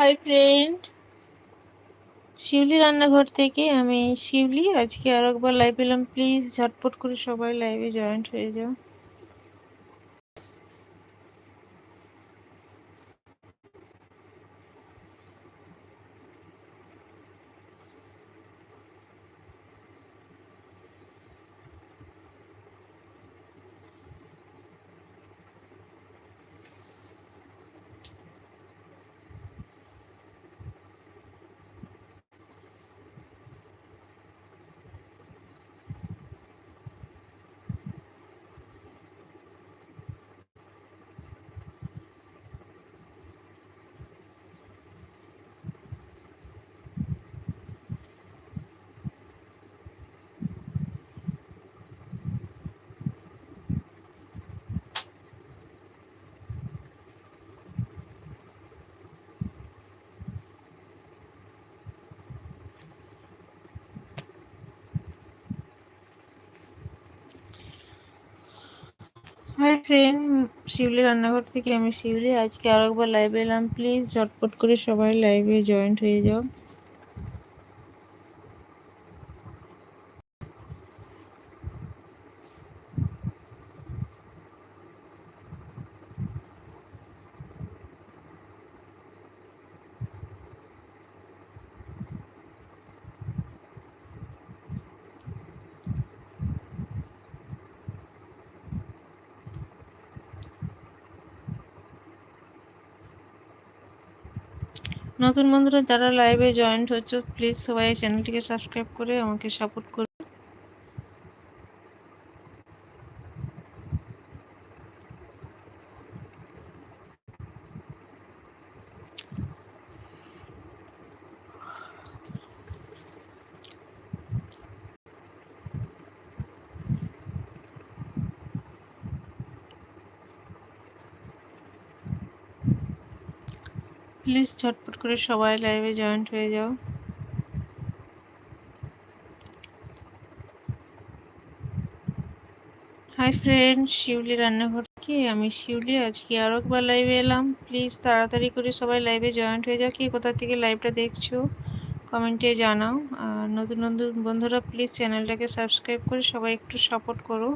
Hi friend শিউলি রান্নাঘর থেকে আমি শিউলি। আজকে আর একবার লাইভ এলাম। প্লিজ ঝটপট করে সবাই লাইভে জয়েন্ট হয়ে যাও হাই ফ্রেন্ড শিউলি রান্নাঘর থেকে আমি শিউলি, আজকে আরেকবার লাইভে এলাম। প্লিজ ঝটপট করে সবাই লাইভে জয়েন্ট হয়ে যাও। নতুন বন্ধুরা, যারা লাইভে জয়েন্ট হচ্ছে প্লিজ সবাই চ্যানেলটিকে সাবস্ক্রাইব করে আমাকে সাপোর্ট করুন প্লিজ ঝটপট করে সবাই লাইভে জয়েন্ট হয়ে যাও। হাই ফ্রেন্ড শিউলি রান্নাঘর কি আমি শিউলি, আজকে আরও একবার লাইভে এলাম। প্লিজ তাড়াতাড়ি করে সবাই লাইভে জয়েন্ট হয়ে যাও। কি কোথা থেকে লাইভটা দেখছ কমেন্টে জানাও। আর নতুন নতুন বন্ধুরা প্লিজ চ্যানেলটাকে সাবস্ক্রাইব করে সবাই একটু সাপোর্ট করো।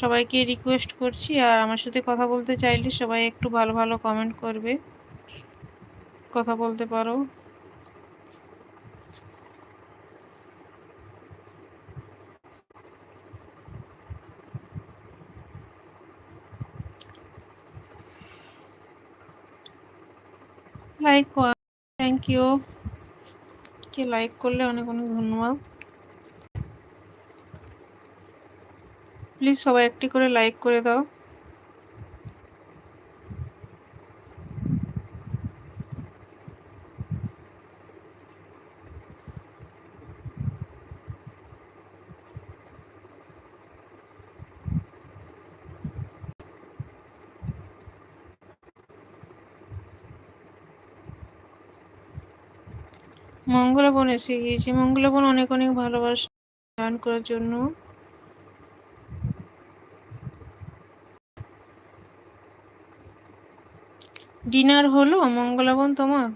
সবাইকে রিকোয়েস্ট করছি। আর আমার সাথে কথা বলতে চাইলে সবাই একটু ভালো ভালো কমেন্ট করবে। কথা বলতে পারো। লাইক থ্যাংক ইউ কে লাইক করলে অনেক অনেক ধন্যবাদ। প্লিজ সবাই একটি করে লাইক করে দাও। মঙ্গলাবন এসে গিয়েছি। মঙ্গলাবন অনেক অনেক ভালোবাসা গান করার জন্য। ডিনার হলো? মঙ্গলাবন তোমার?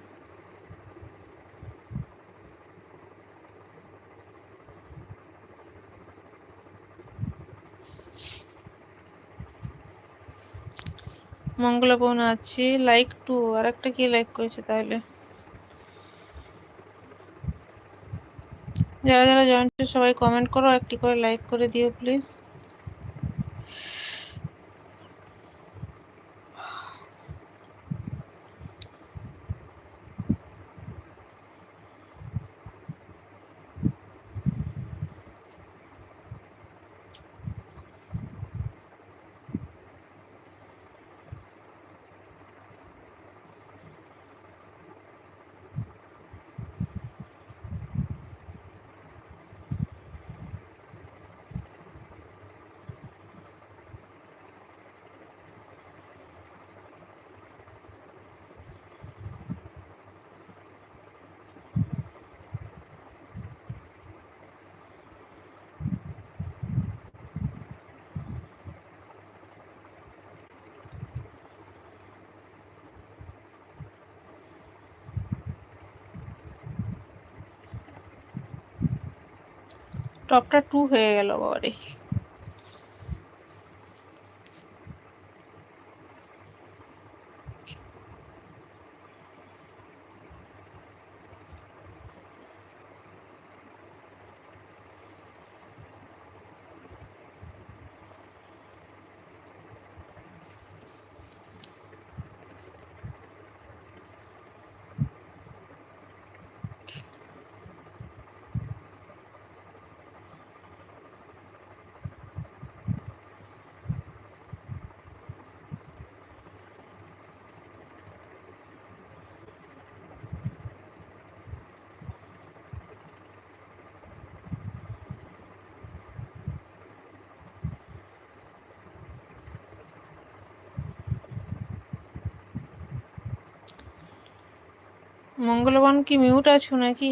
মঙ্গলাবন আছে। লাইক টু আর একটা কি লাইক করেছে তাহলে? যারা যারা জয়েন্ট সবাই কমেন্ট করো একটি করে লাইক করে দিও প্লিজ টপটা টু হয়ে গেল বাবারে। মঙ্গলবান কি মিউট আছো নাকি?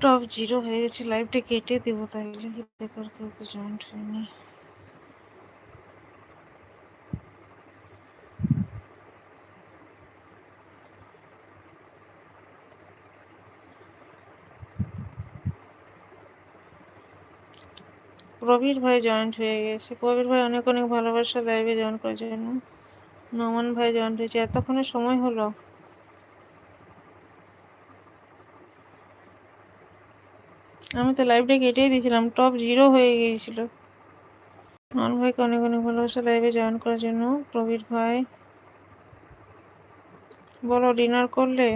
টপ জিরো হয়ে গেছে লাইভটা কেটে দেবো তাহলে। বেকার কেউ তো জয়েন্ট হয়নি। প্রবীর ভাই জয়েন্ট হয়ে গেছে। প্রবীর ভাই অনেক অনেক ভালোবাসা লাইভে জয়েন করার জন্য। নমন ভাই জয়েন্ট হয়েছে। এতক্ষণে সময় হলো। আমি তো লাইভটা কেটেই দিয়েছিলাম টপ জিরো হয়ে গিয়েছিল। নন ভাইকে অনেক অনেক ভালোবাসা লাইভে জয়েন করার জন্য। প্রবীর ভাই, বলো ডিনার করলে?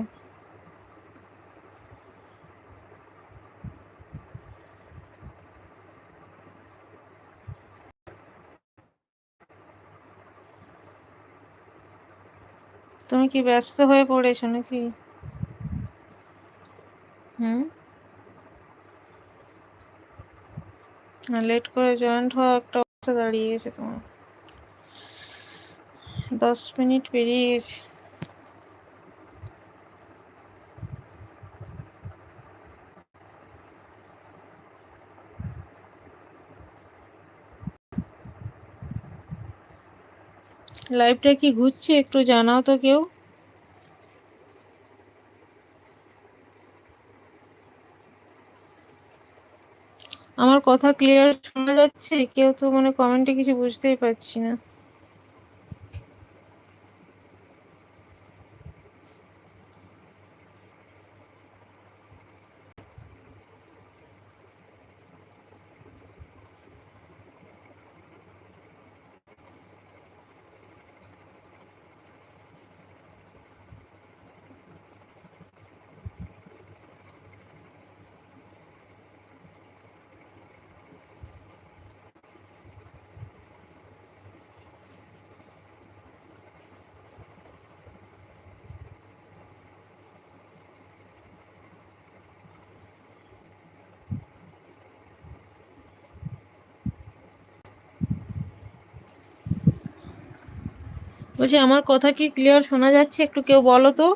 তুমি কি ব্যস্ত হয়ে পড়েছো নাকি? হুম? লেট করে জয়েন্ট হওয়া একটা অবস্থা দাঁড়িয়ে গেছে তোমার। দশ মিনিট পেরিয়ে গেছে। লাইভটা কি ঘুরছে একটু জানাও তো কেউ। আমার কথা ক্লিয়ার শোনা যাচ্ছে? কেউ তো মানে কমেন্টে কিছু বুঝতেই পারছি না। বলছি, আমার কথা কি ক্লিয়ার শোনা যাচ্ছে? একটু কেউ বলো তো।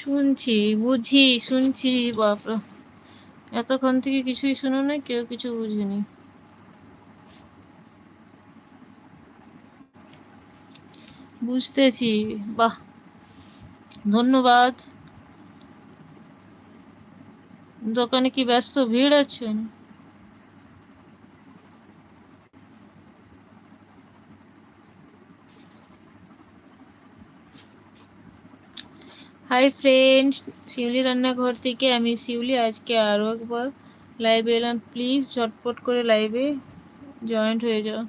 শুনছি, বুঝি, শুনছি বাপ এতক্ষণ থেকে কিছুই শুনো না কেউ কিছু বুঝিনি। বুঝতেছি, বাহ! ধন্যবাদ। দোকানে কি ব্যস্ত ভিড় আছেন? হাই ফ্রেন্ড শিউলি রান্নাঘর থেকে আমি শিউলি আজকে আরও একবার লাইভে এলাম। প্লিজ ঝটপট করে লাইভে জয়েন্ট হয়ে যাও।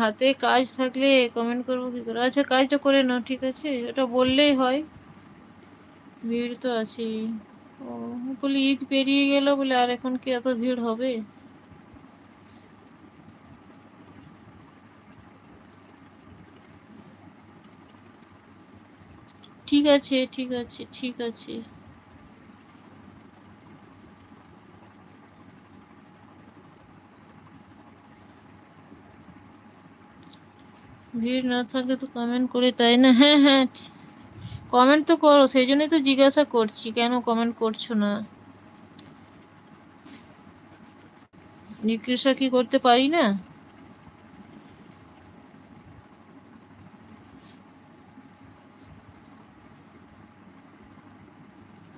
হাতে কাজ থাকলে কমেন্ট করব কী করে? আচ্ছা কাজটা করে নাও, ঠিক আছে? ওটা বললেই হয়। ভিড় তো আছেই। ও বলি, ঈদ পেরিয়ে গেল বলে আর এখন কি এত ভিড় হবে? ঠিক আছে ঠিক আছে ঠিক আছে। ভিড় না থাকলে তো কমেন্ট করে, তাই না? হ্যাঁ হ্যাঁ কমেন্ট তো করো, সেই জন্যই তো জিজ্ঞাসা করছি, কেন কমেন্ট করছ না? জিজ্ঞাসা কি করতে পারি না?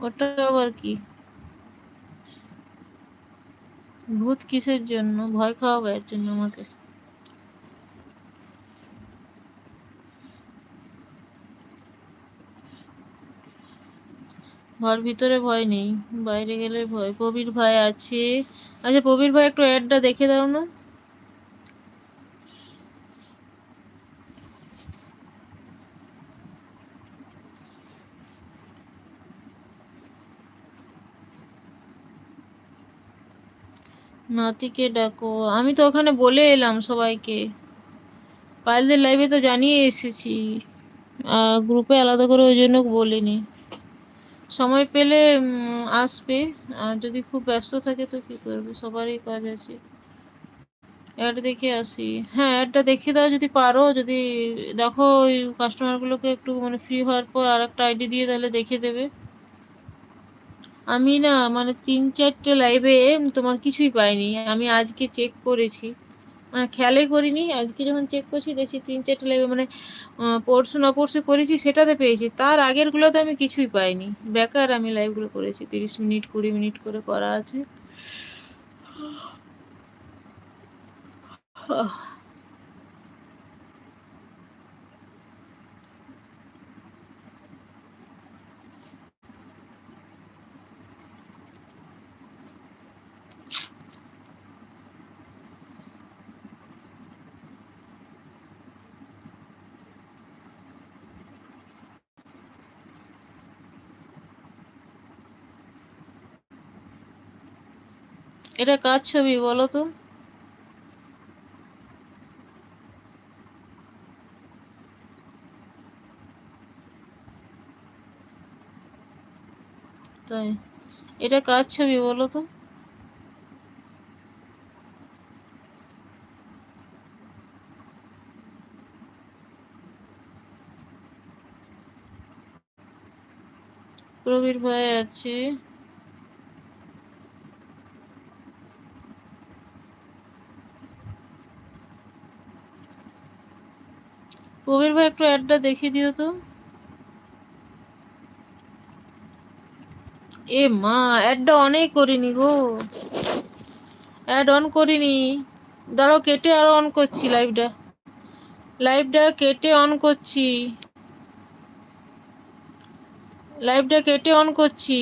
ওটা আবার কি? ভূত কিসের জন্য? ভয় খাওয়াবে এর জন্য আমাকে। ঘর ভিতরে ভয় নেই, বাইরে গেলে ভয়। প্রবীর ভাই আছে। আচ্ছা প্রবীর ভাই একটু অ্যাডটা দেখে দাও না। নাতিকে ডাকো। আমি তো ওখানে বলে এলাম সবাইকে। পায়েলদের লাইভে তো জানিয়ে এসেছি। গ্রুপে আলাদা করে ওই জন্য বলিনি। সময় পেলে আসবে। আর যদি খুব ব্যস্ত থাকে তো কী করবে? সবারই কাজ আছে। অ্যাড দেখে আসি। হ্যাঁ অ্যাডটা দেখে দাও যদি পারো। যদি দেখো ওই কাস্টমারগুলোকে একটু মানে ফ্রি হওয়ার পর আর একটা আইডি দিয়ে তাহলে দেখে দেবে। আমি না মানে তিন চারটে লাইভে তোমার কিছুই পাইনি। আমি আজকে চেক করেছি। খেয়ালই করিনি। আজকে যখন চেক করছি, দেখছি তিন চারটে লেভেল মানে পরশু না পরশু করেছি, সেটাতে পেয়েছি। তার আগেরগুলোতে আমি কিছুই পাইনি। বেকার আমি লাইভগুলো করেছি। তিরিশ মিনিট, কুড়ি মিনিট করে করা আছে। এটা কার ছবি বলো তো? এটা কার ছবি বলো তো? প্রবীর ভাই আছে। প্রবীর ভাই একটু অ্যাডটা দেখিয়ে দিও তো। এ মা অ্যাডটা অনেক করিনি গো। অ্যাড অন করিনি। দাঁড়াও, কেটে আরও অন করছি লাইভটা লাইভটা কেটে অন করছি। লাইভটা কেটে অন করছি।